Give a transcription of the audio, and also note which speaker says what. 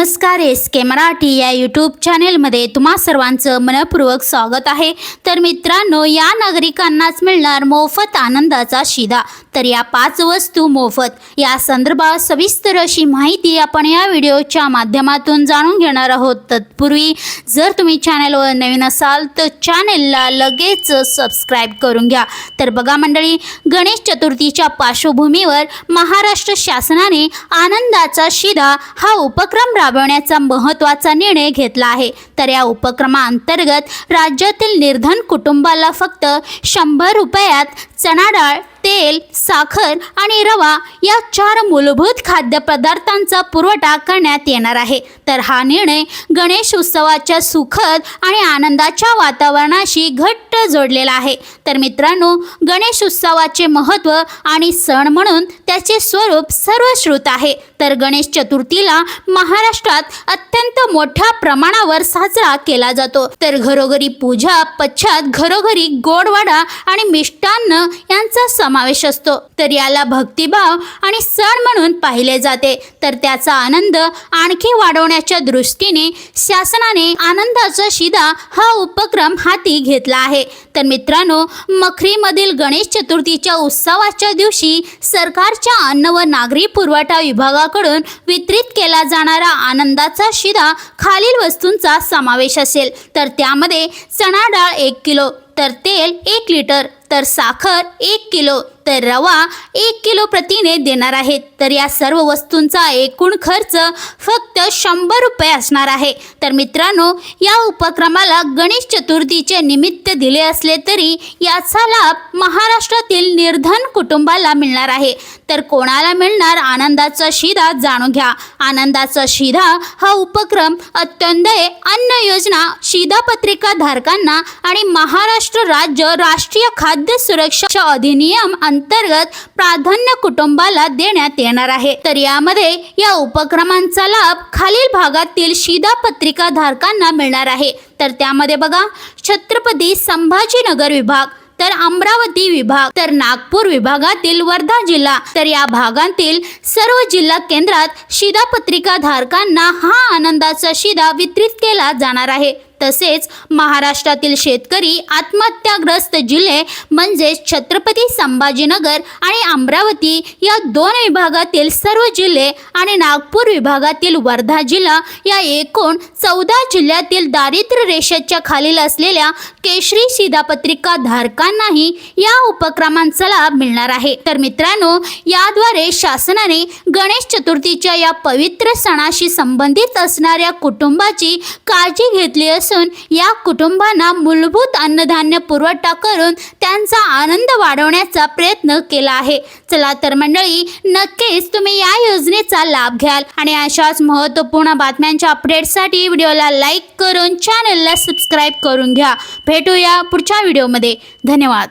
Speaker 1: नमस्कार एस के मराठी या यूट्यूब चॅनेलमध्ये तुम्हा सर्वांचं मनपूर्वक स्वागत आहे. तर मित्रांनो या नागरिकांनाच मिळणार मोफत आनंदाचा शिधा तर या पाच वस्तू मोफत. या संदर्भात सविस्तर अशी माहिती आपण या व्हिडिओच्या माध्यमातून जाणून घेणार आहोत. तत्पूर्वी जर तुम्ही चॅनेलवर नवीन असाल तर चॅनेलला लगेच सबस्क्राईब करून घ्या. तर बघा मंडळी गणेश चतुर्थीच्या पार्श्वभूमीवर महाराष्ट्र शासनाने आनंदाचा शिधा हा उपक्रम राबवण्याचा महत्त्वाचा निर्णय घेतला आहे. तर या उपक्रमाअंतर्गत राज्यातील निर्धन कुटुंबाला फक्त शंभर रुपयात चणाडाळ तेल साखर आणि रवा या चार मूलभूत खाद्यपदार्थांचा पुरवठा करण्यात येणार आहे. तर हा निर्णय गणेश उत्सवाच्या सुखद आणि आनंदाच्या वातावरणाशी घट्ट जोडलेला आहे. तर मित्रांनो गणेश उत्सवाचे महत्त्व आणि सण म्हणून त्याचे स्वरूप सर्वश्रुत आहे. तर गणेश चतुर्थीला महाराष्ट्रात अत्यंत मोठ्या प्रमाणावर साजरा केला जातो. तर घरोघरी पूजा पश्चात घरोघरी गोडवाडा आणि मिष्टान्न यांचा समावेश असतो. तर याला भक्तिभाव आणि सण म्हणून पाहिले जाते. तर त्याचा आनंद आणखी वाढवण्याच्या दृष्टीने शासनाने आनंदाचा शिदा हा उपक्रम हाती घेतला आहे. तर मित्रांनो मखरीमधील गणेश चतुर्थीच्या उत्सवाच्या दिवशी सरकारच्या अन्न व नागरी पुरवठा विभागाकडून वितरित केला जाणारा आनंदाचा शिदा खालील वस्तूंचा समावेश असेल. तर त्यामध्ये चणा डाळ एक किलो तर तेल एक लिटर तर साखर एक किलो. तर रवा एक किलो प्रतीने देणार आहेत. तर या सर्व वस्तूंचा एकूण खर्च फक्त शंभर रुपये असणार आहे. तर मित्रांनो या उपक्रमाला गणेश चतुर्थीचे निमित्त दिले असले तरी याचा लाभ महाराष्ट्रातील निर्धन कुटुंबाला मिळणार आहे. तर कोणाला मिळणार आनंदाचा शिधा जाणून घ्या. आनंदाचा शिधा हा उपक्रम अत्यंदय अन्न योजना शिधापत्रिका धारकांना आणि महाराष्ट्र राज्य राष्ट्रीय खाद्य सुरक्षा अधिनियम अंतर्गत प्राधान्य कुटुंबाला देण्यात येणार आहे. तर यामध्ये या उपक्रमांचा लाभ खालील भागातील शिधापत्रिका धारकांना मिळणार आहे. तर त्यामध्ये बघा छत्रपती संभाजीनगर विभाग तर अमरावती विभाग तर नागपूर विभागातील वर्धा जिल्हा. तर या भागातील सर्व जिल्हा केंद्रात शिधापत्रिका धारकांना हा आनंदाचा शिधा वितरित केला जाणार आहे. तसेच महाराष्ट्रातील शेतकरी आत्महत्याग्रस्त जिल्हे म्हणजेच छत्रपती संभाजीनगर आणि अमरावती या दोन विभागातील सर्व जिल्हे आणि नागपूर विभागातील वर्धा जिल्हा या एकूण चौदा जिल्ह्यातील दारिद्र्य रेषेच्या खालील असलेल्या केशरी शिधापत्रिका धारकांनाही या उपक्रमांचा लाभ मिळणार आहे. तर मित्रांनो याद्वारे शासनाने गणेश चतुर्थीच्या या पवित्र सणाशी संबंधित असणाऱ्या कुटुंबाची काळजी घेतली असून या कुटुंबांना मूलभूत अन्नधान्य पुरवठा करून त्यांचा आनंद वाढवण्याचा प्रयत्न केला आहे. चला तर मंडळी नक्कीच तुम्ही या योजनेचा लाभ घ्याल. आणि अशाच महत्त्वपूर्ण बातम्यांच्या अपडेटसाठी व्हिडिओला लाईक करून चॅनलला सबस्क्राईब करून घ्या. भेटूया पुढच्या व्हिडिओमध्ये. धन्यवाद.